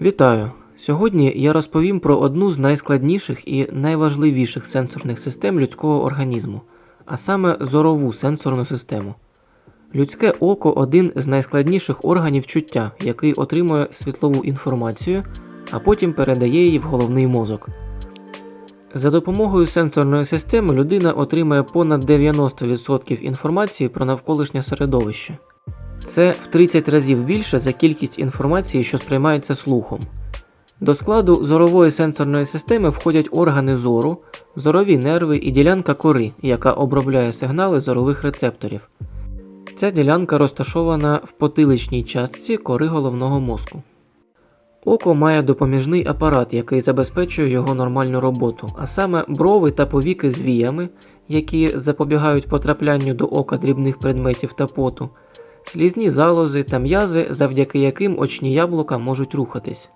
Вітаю! Сьогодні я розповім про одну з найскладніших і найважливіших сенсорних систем людського організму, а саме зорову сенсорну систему. Людське око один з найскладніших органів чуття, який отримує світлову інформацію, а потім передає її в головний мозок. За допомогою сенсорної системи людина отримує понад 90% інформації про навколишнє середовище. Це в 30 разів більше за кількість інформації, що сприймається слухом. До складу зорової сенсорної системи входять органи зору, зорові нерви і ділянка кори, яка обробляє сигнали зорових рецепторів. Ця ділянка розташована в потиличній частці кори головного мозку. Око має допоміжний апарат, який забезпечує його нормальну роботу, а саме брови та повіки з віями, які запобігають потраплянню до ока дрібних предметів та поту, слізні залози та м'язи, завдяки яким очні яблука можуть рухатись.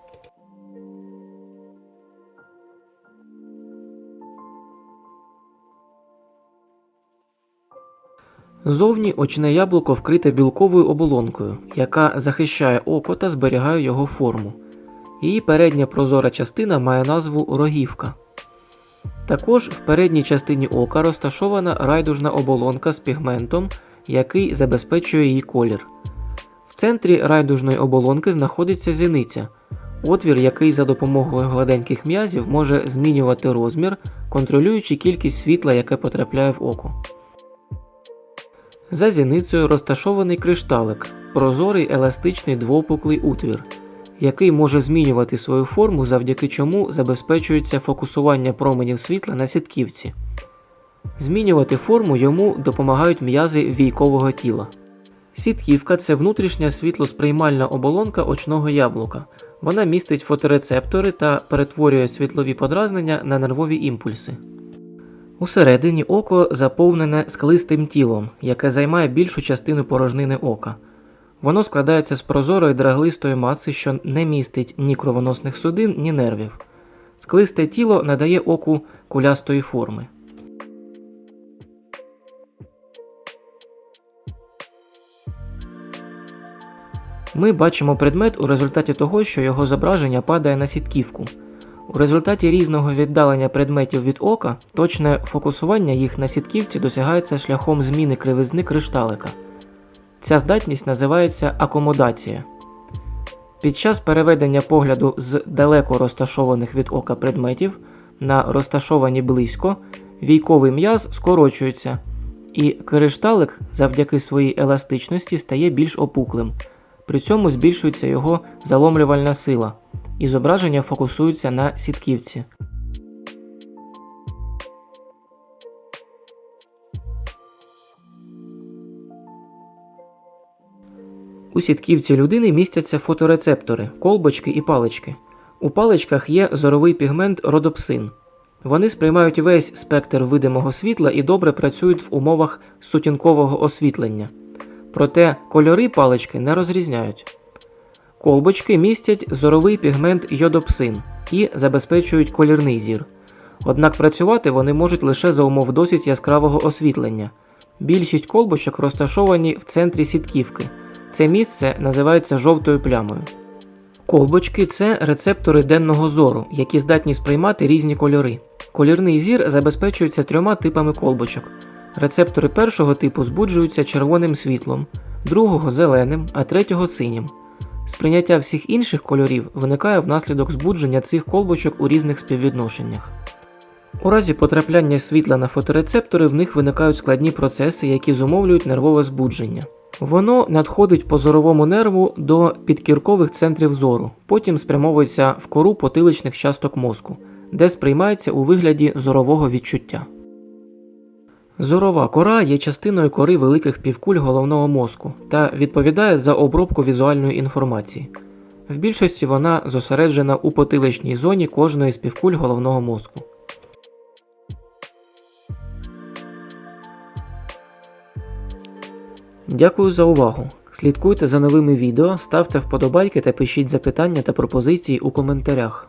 Зовні очне яблуко вкрите білковою оболонкою, яка захищає око та зберігає його форму. Її передня прозора частина має назву рогівка. Також в передній частині ока розташована райдужна оболонка з пігментом, який забезпечує її колір. В центрі райдужної оболонки знаходиться зіниця, отвір, який за допомогою гладеньких м'язів може змінювати розмір, контролюючи кількість світла, яке потрапляє в око. За зіницею розташований кришталик, прозорий еластичний двопуклий утвір, який може змінювати свою форму, завдяки чому забезпечується фокусування променів світла на сітківці. Змінювати форму йому допомагають м'язи війкового тіла. Сітківка це внутрішня світлосприймальна оболонка очного яблука. Вона містить фоторецептори та перетворює світлові подразнення на нервові імпульси. Усередині око заповнене склистим тілом, яке займає більшу частину порожнини ока. Воно складається з прозорої драглистої маси, що не містить ні кровоносних судин, ні нервів. Склисте тіло надає оку кулястої форми. Ми бачимо предмет у результаті того, що його зображення падає на сітківку. У результаті різного віддалення предметів від ока точне фокусування їх на сітківці досягається шляхом зміни кривизни кришталика. Ця здатність називається акомодація. Під час переведення погляду з далеко розташованих від ока предметів на розташовані близько, війковий м'яз скорочується, і кришталик завдяки своїй еластичності стає більш опуклим. При цьому збільшується його заломлювальна сила, і зображення фокусується на сітківці. У сітківці людини містяться фоторецептори, колбочки і палички. У паличках є зоровий пігмент родопсин. Вони сприймають весь спектр видимого світла і добре працюють в умовах сутінкового освітлення. Проте кольори палички не розрізняють. Колбочки містять зоровий пігмент йодопсин і забезпечують колірний зір. Однак працювати вони можуть лише за умов досить яскравого освітлення. Більшість колбочок розташовані в центрі сітківки. Це місце називається жовтою плямою. Колбочки це рецептори денного зору, які здатні сприймати різні кольори. Колірний зір забезпечується трьома типами колбочок. Рецептори першого типу збуджуються червоним світлом, другого зеленим, а третього синім. Сприйняття всіх інших кольорів виникає внаслідок збудження цих колбочок у різних співвідношеннях. У разі потрапляння світла на фоторецептори в них виникають складні процеси, які зумовлюють нервове збудження. Воно надходить по зоровому нерву до підкіркових центрів зору, потім спрямовується в кору потиличних часток мозку, де сприймається у вигляді зорового відчуття. Зорова кора є частиною кори великих півкуль головного мозку та відповідає за обробку візуальної інформації. В більшості вона зосереджена у потиличній зоні кожної з півкуль головного мозку. Дякую за увагу. Слідкуйте за новими відео, ставте вподобайки та пишіть запитання та пропозиції у коментарях.